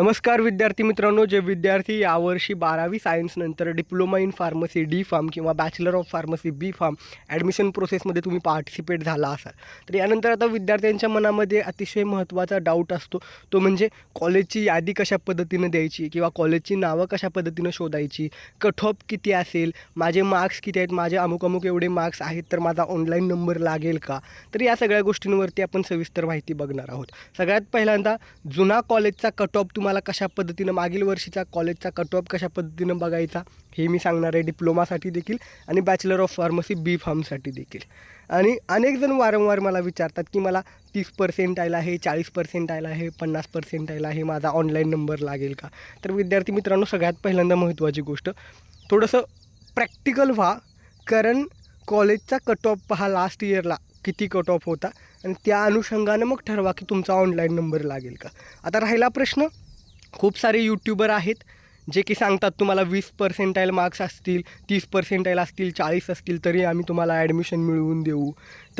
नमस्कार विद्यार्थी मित्रांनो जे विद्यार्थी यावर्षी बारावी सायन्सनंतर diploma in pharmacy D pharm किंवा bachelor of pharmacy B pharm admission प्रोसेसमध्ये तुम्ही पार्टिसिपेट झाला असाल. तर यानंतर आता विद्यार्थ्यांच्या मनामध्ये अतिशय महत्त्वाचा डाऊट असतो. तो म्हणजे कॉलेजची यादी कशा पद्धतीनं द्यायची किंवा कॉलेजची नावं कशा पद्धतीनं शोधायची? कट ऑफ किती असेल? माझे मार्क्स किती आहेत? माझे अमुक अमुक एवढे मार्क्स आहेत तर माझा ऑनलाईन नंबर लागेल का? तर या सगळ्या गोष्टींवरती आपण सविस्तर माहिती बघणार आहोत. सगळ्यात पहिल्यांदा जुना कॉलेजचा कट ऑफ तुम्हाला कशा पद्धतीनं मागील वर्षीचा कॉलेजचा कट ऑफ कशा पद्धतीनं बघायचा हे मी सांगणार आहे डिप्लोमासाठी देखील आणि बॅचलर ऑफ फार्मसी बी फार्मसाठी देखील. आणि अनेक जण वारंवार मला विचारतात की मला तीस पर्सेंट आयला आहे चाळीस पर्सेंट आयला आहे पन्नास पर्सेंट आयला आहे माझा ऑनलाईन नंबर लागेल का? तर विद्यार्थी मित्रांनो सगळ्यात पहिल्यांदा महत्त्वाची गोष्ट थोडंसं प्रॅक्टिकल व्हा कारण कॉलेजचा कट ऑफ पहा लास्ट इयरला किती कट ऑफ होता आणि त्या अनुषंगानं मग ठरवा की तुमचा ऑनलाईन नंबर लागेल का? आता राहिला प्रश्न खूप सारे यूट्यूबर आहेत जे की सांगतात तुम्हाला वीस पर्सेंटाईल मार्क्स असतील तीस पर्सेंटाईल असतील चाळीस असतील तरी आम्ही तुम्हाला ॲडमिशन मिळवून देऊ.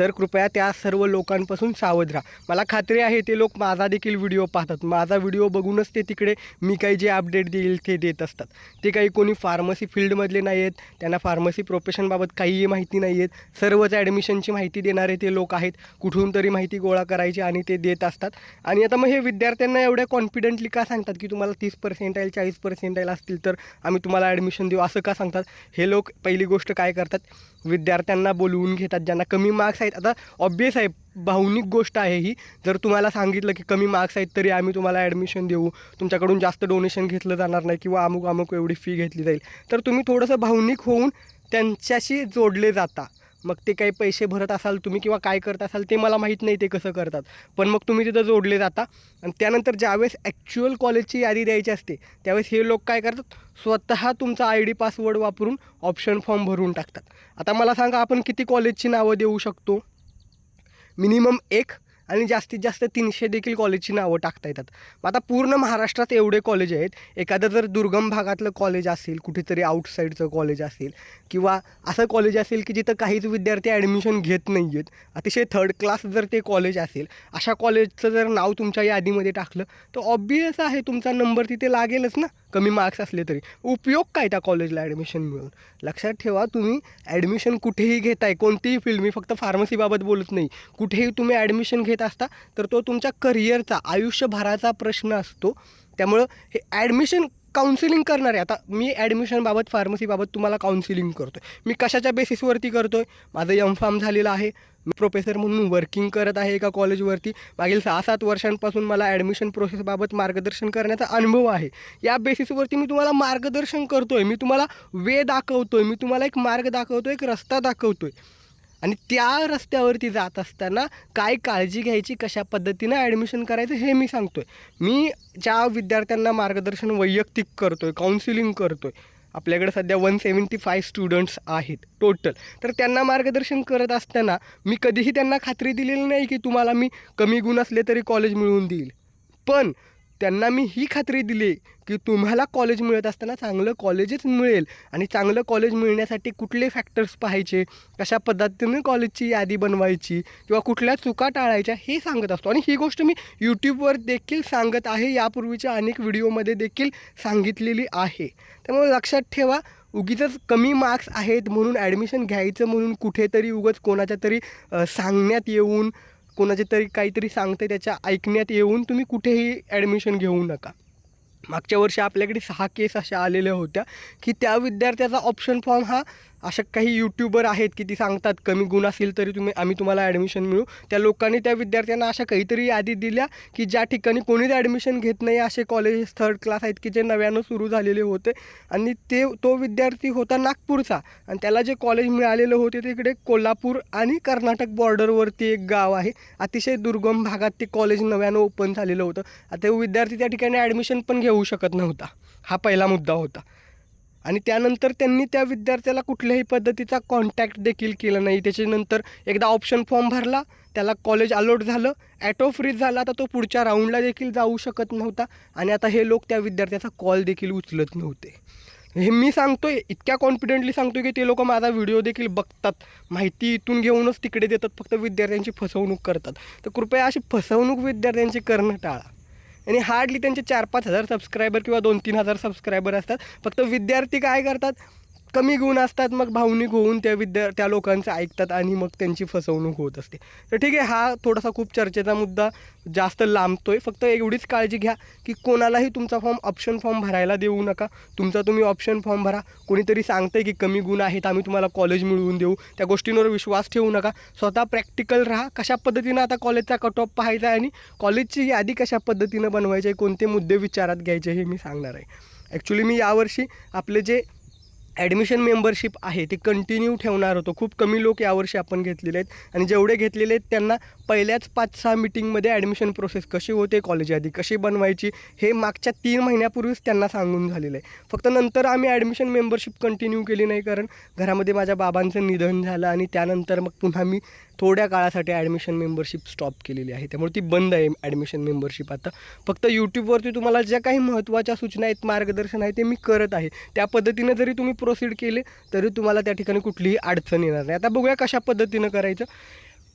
तर कृपया त्या सर्व लोकांपासून सावध राहा. मला खात्री आहे ते लोक माझा देखील व्हिडिओ पाहतात. माझा व्हिडिओ बघूनच ते तिकडे मी काही जे अपडेट देईल ते देत असतात. ते काही कोणी फार्मसी फील्डमधले नाही आहेत त्यांना फार्मसी प्रोफेशनबाबत काहीही माहिती नाही आहेत सर्वच ॲडमिशनची माहिती देणारे ते लोक आहेत. कुठून तरी माहिती गोळा करायची आणि ते देत असतात. आणि आता मग हे विद्यार्थ्यांना एवढ्या कॉन्फिडेंटली का सांगतात की तुम्हाला तीस पर्सेंटाईल चाळीस पर्सेंटाईल असतील तर आम्ही तुम्हाला ॲडमिशन देऊ? असं का सांगतात? हे लोक पहिली गोष्ट काय करतात? विद्यार्थ्यांना बोलवून घेतात ज्यांना कमी मार्क्स आहेत. आता ऑब्वियस आहे भावनिक गोष्ट आहे ही. जर तुम्हाला सांगितलं की कमी मार्क्स आहेत तरी आम्ही तुम्हाला ॲडमिशन देऊ. तुमच्याकडून जास्त डोनेशन घेतलं जाणार नाही किंवा अमुक अमुक एवढी फी घेतली जाईल. तर तुम्ही थोडंसं भावनिक होऊन त्यांच्याशी जोडले जाता. मग ते काही पैसे भरत असाल तुम्ही किंवा काय करत असाल ते मला माहीत नाही ते कसं करतात. पण मग तुम्ही तिथं जोडले जाता. आणि त्यानंतर ज्यावेळेस ॲक्च्युअल कॉलेजची यादी द्यायची असते त्यावेळेस हे लोक काय करतात? स्वतः तुमचा आय डी पासवर्ड वापरून ऑप्शन फॉर्म भरून टाकतात. आता मला सांगा आपण किती कॉलेजची नावं देऊ शकतो? मिनिमम एक आणि जास्तीत जास्त तीनशे देखील कॉलेजची नावं टाकता येतात. मग आता पूर्ण महाराष्ट्रात एवढे कॉलेज आहेत एखादं जर दुर्गम भागातलं कॉलेज असेल कुठेतरी आउटसाईडचं कॉलेज असेल किंवा असं कॉलेज असेल की जिथं काहीच विद्यार्थी ॲडमिशन घेत नाही आहेत अतिशय थर्ड क्लास जर ते कॉलेज असेल अशा कॉलेजचं जर नाव तुमच्या यादीमध्ये टाकलं तर ऑब्वियस आहे तुमचा नंबर तिथे लागेलच ना कमी मार्क्स असले तरी. उपयोग काय त्या कॉलेजला ॲडमिशन मिळून? लक्षात ठेवा तुम्ही ॲडमिशन कुठेही घेताय कोणतीही फील्ड मी फक्त फार्मसीबाबत बोलत नाही कुठेही तुम्ही ॲडमिशन घेत असता तर तो तुमच्या करिअरचा आयुष्यभराचा प्रश्न असतो. त्यामुळं हे ॲडमिशन काउन्सिलिंग करणार आहे आता मी ॲडमिशनबाबत फार्मसीबाबत तुम्हाला काउन्सिलिंग करतो आहे मी कशाच्या बेसिसवरती करतो आहे माझं एम फार्म झालेलं आहे. मी प्रोफेसर म्हणून वर्किंग करत आहे एका कॉलेजवरती मागील सहा सात वर्षांपासून मला ॲडमिशन प्रोसेसबाबत मार्गदर्शन करण्याचा अनुभव आहे. या बेसिसवरती मी तुम्हाला मार्गदर्शन करतो आहे मी तुम्हाला वे दाखवतो आहे मी तुम्हाला एक मार्ग दाखवतो एक रस्ता दाखवतो आहे आणि त्या रस्त्यावरती जात असताना काय काळजी घ्यायची कशा पद्धतीनं ॲडमिशन करायचं हे मी सांगतो आहे मी ज्या विद्यार्थ्यांना मार्गदर्शन वैयक्तिक करतो आहे काउन्सिलिंग करतो आहे आपल्याकडे सध्या वन सेवन्टी फाय स्टुडंट्स आहेत टोटल तर त्यांना मार्गदर्शन करत असताना मी कधीही त्यांना खात्री दिलेली नाही की तुम्हाला मी कमी गुण असले तरी कॉलेज मिळवून देईल. पण त्यांना मी ही खात्री दिली की तुम्हाला कॉलेज मिळत असताना चांगलं कॉलेजच मिळेल. आणि चांगलं कॉलेज मिळण्यासाठी कुठले फॅक्टर्स पाहायचे? कशा पद्धतीने कॉलेजची यादी बनवायची? किंवा कुठल्या चुका टाळायच्या? हे सांगत असतो. आणि ही गोष्ट मी यूट्यूबवर देखील सांगत आहे. यापूर्वीच्या अनेक व्हिडिओमध्ये देखील सांगितलेली आहे. त्यामुळे लक्षात ठेवा उगीच कमी मार्क्स आहेत म्हणून ॲडमिशन घ्यायचं म्हणून कुठेतरी उगच कोणाच्या तरी सांगण्यात येऊन कोणाचे तरी काहीतरी सांगते त्याच्या ऐकण्यात येऊन तुम्ही कुठेही ॲडमिशन घेऊ नका. मागच्या वर्षी आपल्याकडे सहा केस अशा आलेल्या होत्या की त्या विद्यार्थ्याचा ऑप्शन फॉर्म हा अशा काही यूट्यूबर आहेत की ती सांगतात कमी गुण असेल तरी तुम्ही आम्ही तुम्हाला ॲडमिशन मिळू. त्या लोकांनी त्या विद्यार्थ्यांना अशा काहीतरी यादी दिल्या की ज्या ठिकाणी कोणीच ॲडमिशन घेत नाही असे कॉलेजेस थर्ड क्लास आहेत की जे नव्यानं सुरू झालेले होते. आणि ते तो विद्यार्थी होता नागपूरचा आणि त्याला जे कॉलेज मिळालेलं होते तिकडे कोल्हापूर आणि कर्नाटक बॉर्डरवरती एक गाव आहे. अतिशय दुर्गम भागात ते कॉलेज नव्यानं ओपन झालेलं होतं. आता ते विद्यार्थी त्या ठिकाणी ॲडमिशन पण घेऊ शकत नव्हता. हा पहिला मुद्दा होता. आणि त्यानंतर त्यांनी त्या विद्यार्थ्याला कुठल्याही पद्धतीचा कॉन्टॅक्ट देखील केला नाही. त्याच्यानंतर एकदा ऑप्शन फॉर्म भरला त्याला कॉलेज अलॉट झालं. ॲटो फ्रीज झाला तर तो पुढच्या राऊंडला देखील जाऊ शकत नव्हता. आणि आता हे लोक त्या विद्यार्थ्याचा कॉल देखील उचलत नव्हते. हे मी सांगतोय इतक्या कॉन्फिडेंटली सांगतो की ते लोक माझा व्हिडिओ देखील बघतात. माहिती इथून घेऊनच तिकडे देतात फक्त विद्यार्थ्यांची फसवणूक करतात. तर कृपया अशी फसवणूक विद्यार्थ्यांची करणं टाळा. आणि हार्डली त्यांचे चार पाच हजार सबस्क्रायबर किंवा दोन तीन हजार सबस्क्रायबर असतात. फक्त विद्यार्थी काय करतात? कमी गुण असतात मग भावनिक होऊन त्या विद्या त्या लोकांचं ऐकतात आणि मग त्यांची फसवणूक होत असते. तर ठीक आहे हा थोडासा खूप चर्चेचा मुद्दा जास्त लांबतोय. फक्त एवढीच काळजी घ्या की कोणालाही तुमचा फॉर्म ऑप्शन फॉर्म भरायला देऊ नका. तुमचा तुम्ही ऑप्शन फॉर्म भरा. कोणीतरी सांगते की कमी गुण आहेत आम्ही तुम्हाला कॉलेज मिळवून देऊ. त्या गोष्टींवर विश्वास ठेवू नका. स्वतः प्रॅक्टिकल राहा. कशा पद्धतीनं आता कॉलेजचा कट ऑफ पाहायचा आहे आणि कॉलेजची यादी कशा पद्धतीनं बनवायची आहे कोणते मुद्दे विचारात घ्यायचे हे मी सांगणार आहे. ॲक्च्युली मी यावर्षी आपले जे ॲडमिशन मेंबरशिप आहे ते कंटिन्यू ठेवणार होतो. खूप कमी लोक यावर्षी आपण घेतलेले आहेत. आणि जेवढे घेतलेले आहेत त्यांना पहिल्याच पाच सहा मिटिंगमध्ये ॲडमिशन प्रोसेस कशी होते कॉलेज आधी कशी बनवायची हे मागच्या तीन महिन्यापूर्वीच त्यांना सांगून झालेलं आहे. फक्त नंतर आम्ही ॲडमिशन मेंबरशिप कंटिन्यू केली नाही कारण घरामध्ये माझ्या बाबांचं निधन झालं आणि त्यानंतर मग पुन्हा मी थोड्या काळासाठी ॲडमिशन मेंबरशिप स्टॉप केलेली आहे. त्यामुळे ती बंद आहे ॲडमिशन मेंबरशिप आता. फक्त यूट्यूबवरती तुम्हाला ज्या काही महत्त्वाच्या सूचना आहेत मार्गदर्शन आहे ते मी करत आहे. त्या पद्धतीनं जरी तुम्ही प्रोसीड केले तरी तुम्हाला त्या ठिकाणी कुठलीही अडचण येणार नाही. आता बघूया कशा पद्धतीनं करायचं.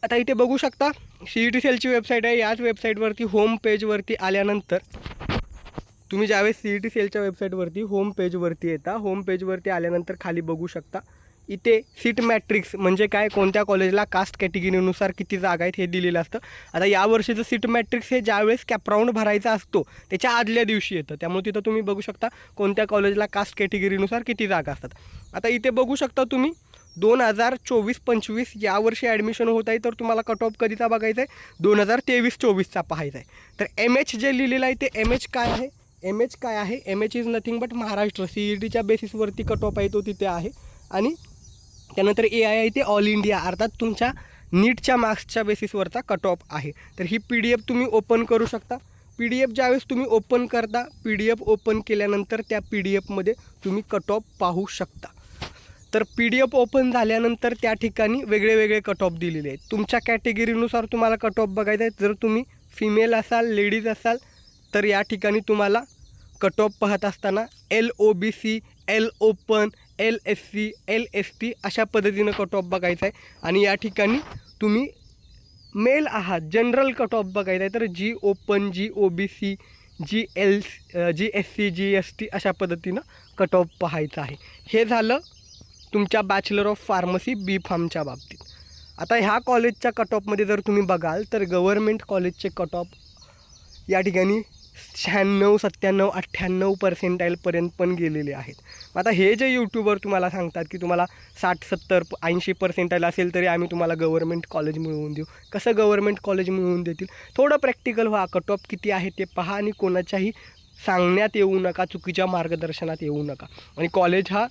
आता इथे बघू शकता सी ई टी सेलची वेबसाईट आहे. याच वेबसाईटवरती होम पेजवरती आल्यानंतर तुम्ही ज्यावेळेस सी ई टी सेलच्या वेबसाईटवरती होम पेजवरती येता होम पेजवरती आल्यानंतर खाली बघू शकता इथे सीट मॅट्रिक्स म्हणजे काय कोणत्या कॉलेजला कास्ट कॅटेगरीनुसार किती जागा आहेत हे दिलेलं असतं. आता यावर्षीचं सीट मॅट्रिक्स हे ज्यावेळेस कॅपराऊंड भरायचा असतो त्याच्या आदल्या दिवशी येतं. त्यामुळे तिथं तुम्ही बघू शकता कोणत्या कॉलेजला कास्ट कॅटेगरीनुसार किती जागा असतात. आता इथे बघू शकता तुम्ही दोन हजार चोवीस पंचवीस यावर्षी ॲडमिशन होत आहे तर तुम्हाला कट ऑफ कधीचा बघायचा आहे? दोन हजार तेवीस चोवीसचा पाहायचा आहे. तर एम एच जे लिहिलेलं आहे ते एम एच काय आहे? एम एच काय आहे? M H is nothing but Maharashtra C E टीच्या बेसिसवरती कट ऑफ आहे तो तिथे आहे. आणि त्यानंतर ए आय आहे ते ऑल इंडिया अर्थात तुमच्या नीटच्या मार्क्सच्या बेसिसवरचा कट ऑफ आहे. तर ही पी डी एफ तुम्ही ओपन करू शकता. पी डी एफ ज्यावेळेस तुम्ही ओपन करता पी डी एफ ओपन केल्यानंतर त्या पी डी एफमध्ये तुम्ही कट ऑफ पाहू शकता. तर पी डी एफ ओपन झाल्यानंतर त्या ठिकाणी वेगळे वेगळे कट ऑफ दिलेले आहेत. तुमच्या कॅटेगरीनुसार तुम्हाला कट ऑफ बघायचा आहे. जर तुम्ही फिमेल असाल लेडीज असाल तर या ठिकाणी तुम्हाला कट ऑफ पाहत असताना L O B C L open L S C L S T अशा पद्धतीनं कट ऑफ बघायचा आहे. आणि या ठिकाणी तुम्ही मेल आहात. जनरल कट ऑफ बघायचा आहे. तर G open G O B C G L G S C G S T अशा पद्धतीनं कट ऑफ पाहायचं आहे. हे झालं तुमच्या बॅचलर ऑफ फार्मसी बी फार्मच्या बाबतीत. आता ह्या कॉलेजच्या कट ऑफमध्ये जर तुम्ही बघाल तर गव्हर्मेंट कॉलेजचे कट ऑफ या ठिकाणी शहाण्णव सत्त्याण्णव अठ्ठ्याण्णव पर्सेंटाईलपर्यंत पण गेलेले आहेत. मग आता हे जे यूट्यूबर तुम्हाला सांगतात की तुम्हाला साठ सत्तर ऐंशी पर्सेंटाईल असेल तरी आम्ही तुम्हाला गव्हर्मेंट कॉलेज मिळवून देऊ. कसं गव्हर्मेंट कॉलेज मिळवून देतील? थोडं प्रॅक्टिकल व्हा. कट ऑफ किती आहे ते पहा आणि कोणाच्याही सांगण्यात येऊ नका चुकीच्या मार्गदर्शनात येऊ नका. आणि कॉलेज हा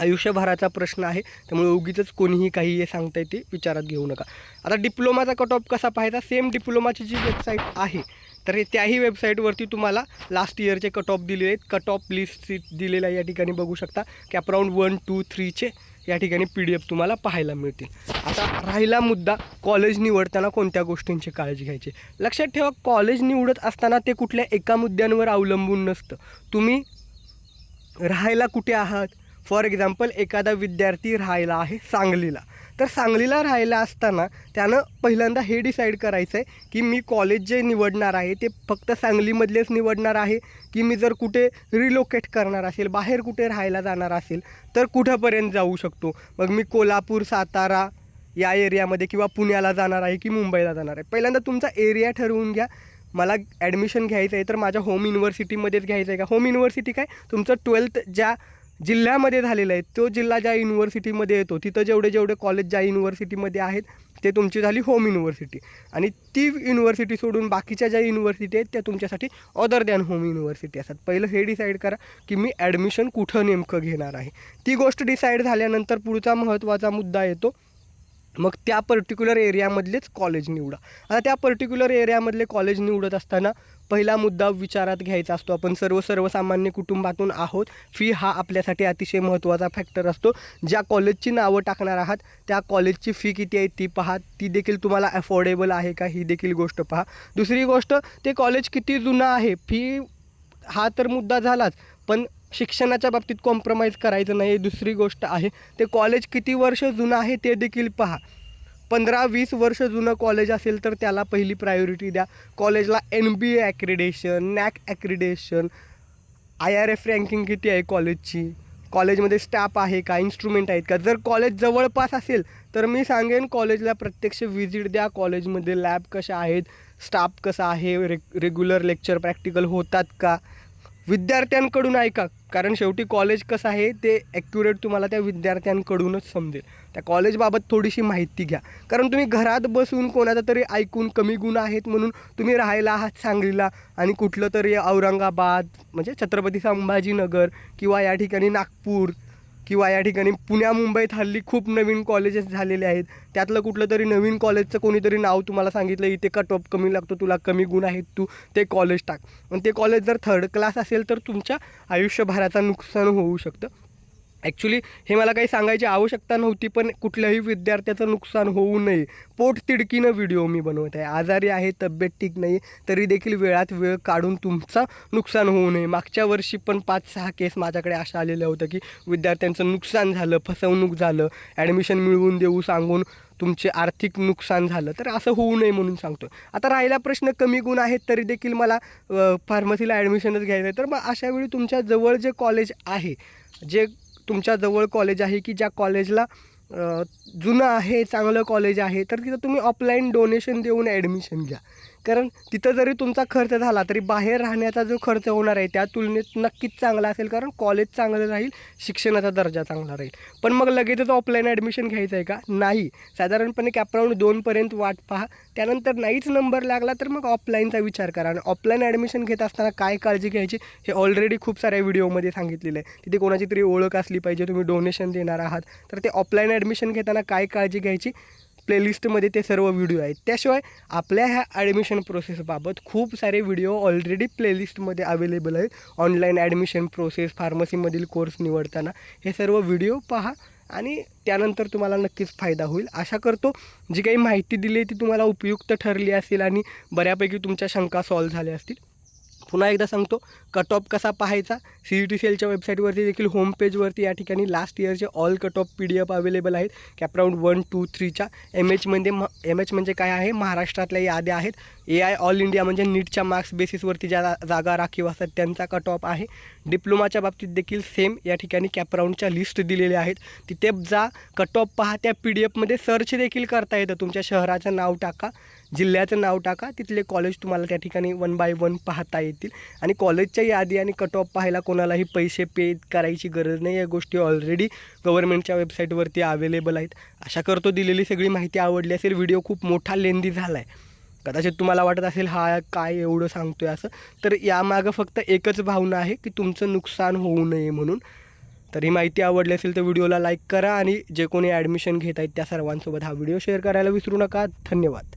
आयुष्यभराचा प्रश्न आहे. त्यामुळे उगीच कोणीही काही हे सांगता येते विचारात घेऊ नका. आता डिप्लोमाचा कट ऑफ कसा पाहायचा? सेम डिप्लोमाची जी वेबसाईट आहे. तर हे त्याही वेबसाईटवरती तुम्हाला लास्ट इयरचे कट ऑफ दिलेले आहेत. कट ऑफ लिस्ट सीट या ठिकाणी बघू शकता. कॅपराऊंड वन टू थ्रीचे या ठिकाणी पी डी एफ तुम्हाला पाहायला मिळतील. आता राहिला मुद्दा कॉलेज निवडताना कोणत्या गोष्टींची काळजी घ्यायची? लक्षात ठेवा कॉलेज निवडत असताना ते कुठल्या एका मुद्द्यांवर अवलंबून नसतं. तुम्ही राहायला कुठे आहात? फॉर एक्झाम्पल एखादा विद्यार्थी राहायला आहे सांगलीला. तर सांगलीला राहायला असताना त्यानं पहिल्यांदा हे डिसाईड करायचं आहे की मी कॉलेज जे निवडणार आहे ते फक्त सांगलीमधलेच निवडणार आहे की मी जर कुठे रिलोकेट करणार असेल बाहेर कुठे राहायला जाणार असेल तर कुठंपर्यंत जाऊ शकतो? मग मी कोल्हापूर सातारा या एरियामध्ये किंवा पुण्याला जाणार आहे की मुंबईला जाणार आहे? पहिल्यांदा तुमचा एरिया ठरवून घ्या. मला ॲडमिशन घ्यायचं आहे तर माझ्या होम युनिव्हर्सिटीमध्येच घ्यायचं आहे का? होम युनिव्हर्सिटी काय? तुमचं ट्वेल्थ ज्या जिल्ह्यामध्ये झालेला आहे. तो जिल्हा ज्या युनिव्हर्सिटीमध्ये येतो तिथं जेवढे जेवढे कॉलेज ज्या युनिव्हर्सिटीमध्ये आहेत ते तुमची झाली होम युनिव्हर्सिटी आणि ती युनिव्हर्सिटी सोडून बाकीच्या ज्या युनिव्हर्सिटी आहेत त्या तुमच्यासाठी अदर दॅन होम युनिव्हर्सिटी असतात. पहिलं हे डिसाईड करा की मी ॲडमिशन कुठं नेमकं घेणार आहे. ती गोष्ट डिसाईड झाल्यानंतर पुढचा महत्त्वाचा मुद्दा येतो. मग त्या पर्टिक्युलर एरियामधलेच कॉलेज निवडा. आता त्या पर्टिक्युलर एरियामधले कॉलेज निवडत असताना पहिला मुद्दा विचारात घ्यायचा असतो. आपण सर्व सर्वसामान्य कुटुंबातून आहोत. फी हा आपल्यासाठी अतिशय महत्त्वाचा फॅक्टर असतो. ज्या कॉलेजची नावं टाकणार आहात त्या कॉलेजची फी किती आहे ती पहा. ती देखील तुम्हाला अफोर्डेबल आहे का? ही देखील गोष्ट पहा. दुसरी गोष्ट ते कॉलेज किती जुनं आहे? फी हा तर मुद्दा झालाच पण शिक्षणाच्या बाबतीत कॉम्प्रोमाइज करायचं नाही. दुसरी गोष्ट आहे ते कॉलेज किती वर्ष जुनं आहे ते देखील पहा. पंधरा वीस वर्ष जुनं कॉलेज असेल तर त्याला पहिली प्रायोरिटी द्या. कॉलेजला N B A accreditation NAAC accreditation I R F ranking किती आहे कॉलेजची कॉलेजमध्ये स्टाफ आहे का? इन्स्ट्रुमेंट आहेत का? जर कॉलेज जवळपास असेल तर मी सांगेन कॉलेजला प्रत्यक्ष व्हिजिट द्या. कॉलेजमध्ये लॅब कशा आहेत? स्टाफ कसा आहे? रे रेग्युलर लेक्चर प्रॅक्टिकल होतात का? विद्यार्थ्यांकडून ऐका. कारण शेवटी कॉलेज कसं आहे ते ॲक्युरेट तुम्हाला त्या विद्यार्थ्यांकडूनच समजेल. त्या कॉलेजबाबत थोडीशी माहिती घ्या. कारण तुम्ही घरात बसून कोणाचा तरी ऐकून कमी गुण आहेत म्हणून तुम्ही राहायला आहात सांगलीला आणि कुठलं तरी औरंगाबाद म्हणजे छत्रपती संभाजीनगर किंवा या ठिकाणी नागपूर किंवा या ठिकाणी पुण्या मुंबईत हल्ली खूप नवीन कॉलेजेस झालेले आहेत. त्यातलं कुठलं तरी नवीन कॉलेजचं कोणीतरी नाव तुम्हाला सांगितलं इथे कट ऑफ कमी लागतो तुला कमी गुण आहेत तू ते कॉलेज टाक. आणि ते कॉलेज जर थर्ड क्लास असेल तर तुमच्या आयुष्यभराचं नुकसान होऊ शकतं. ॲक्च्युली हे मला काही सांगायची आवश्यकता नव्हती पण कुठल्याही विद्यार्थ्याचं नुकसान होऊ नये. पोट तिडकीनं व्हिडिओ मी बनवत आहे. आजारी आहे तब्येत ठीक नाही तरी देखील वेळात वेळ काढून तुमचं नुकसान होऊ नये. मागच्या वर्षी पण पाच सहा केस माझ्याकडे अशा आलेल्या होत्या की विद्यार्थ्यांचं नुकसान झालं फसवणूक झालं ॲडमिशन मिळवून देऊ सांगून तुमचे आर्थिक नुकसान झालं. तर असं होऊ नये म्हणून सांगतो आता राहिला प्रश्न कमी गुण आहेत तरी देखील मला फार्मसीला ॲडमिशनच घ्यायचं आहे तर मग अशावेळी तुमच्या जवळ जे कॉलेज आहे जे तुमच्या जवळ कॉलेज आहे की ज्या कॉलेजला जुनं आहे चांगलं कॉलेज आहे तर तिथं तुम्ही ऑफलाईन डोनेशन देऊन ॲडमिशन घ्या. कारण तिथं जरी तुमचा खर्च झाला तरी बाहेर राहण्याचा जो खर्च होणार आहे त्या तुलनेत नक्कीच चांगला असेल कारण कॉलेज चांगलं राहील शिक्षणाचा दर्जा चांगला राहील. पण मग लगेचच ऑफलाईन ॲडमिशन घ्यायचं आहे का? नाही. साधारणपणे कॅपराऊंड दोनपर्यंत वाट पहा. त्यानंतर नाहीच नंबर लागला तर मग ऑफलाईनचा विचार करा. आणि ऑफलाईन ॲडमिशन घेत असताना काय काळजी घ्यायची? हे ऑलरेडी खूप साऱ्या व्हिडिओमध्ये सांगितलेलं आहे. तिथे कोणाची तरी ओळख असली पाहिजे तुम्ही डोनेशन देणार आहात. तर ते ऑफलाईन ॲडमिशन घेताना काय काळजी घ्यायची? प्लेलिस्टमध्ये ते सर्व व्हिडिओ आहेत. त्याशिवाय आपल्या ह्या ॲडमिशन प्रोसेसबाबत खूप सारे व्हिडिओ ऑलरेडी प्लेलिस्टमध्ये अवेलेबल आहेत. ऑनलाईन ॲडमिशन प्रोसेस फार्मसीमधील कोर्स निवडताना हे सर्व व्हिडिओ पहा आणि त्यानंतर तुम्हाला नक्कीच फायदा होईल. आशा करतो जी काही माहिती दिली ती तुम्हाला उपयुक्त ठरली असेल आणि बऱ्यापैकी तुमच्या शंका सॉल्व्ह झाल्या असतील. पुन्हा एकदा सांगतो कट ऑफ कसा पाहायचा? सी ई टी सी एलच्या वेबसाईटवरती देखील होम पेजवरती या ठिकाणी last इयरचे all cut off P D F available आहेत कॅपराऊंड वन टू थ्रीच्या एम एचमध्ये म एम एच म्हणजे काय आहे? महाराष्ट्रातल्या याद्या आहेत. ए आय ऑल इंडिया म्हणजे नीटच्या मार्क्स बेसिसवरती ज्या जागा राखीव असतात त्यांचा कट ऑफ आहे. डिप्लोमाच्या बाबतीत देखील सेम या ठिकाणी कॅपराऊंडच्या लिस्ट दिलेल्या आहेत. तिथे जा कट ऑफ पहा त्या पी डी एफमध्ये सर्च देखील करता येतं. तुमच्या शहराचं नाव टाका. जिल्ह्याचं नाव टाका. तिथले कॉलेज तुम्हाला त्या ठिकाणी वन बाय वन पाहता येतील. आणि कॉलेजच्या यादी आणि कट ऑफ पाहायला कोणालाही पैसे पे करायची गरज नाही. या गोष्टी ऑलरेडी गव्हर्नमेंटच्या वेबसाईटवरती अवेलेबल आहेत. आशा करतो दिलेली सगळी माहिती आवडली असेल. व्हिडिओ खूप मोठा लेंदी झाला आहे कदाचित तुम्हाला वाटत असेल हा काय एवढं सांगतो आहे असं? तर यामागं फक्त एकच भावना आहे की तुमचं नुकसान होऊ नये म्हणून. तर ही माहिती आवडली असेल तर व्हिडिओला लाईक करा आणि जे कोणी ॲडमिशन घेत आहेत त्या सर्वांसोबत हा व्हिडिओ शेअर करायला विसरू नका. धन्यवाद.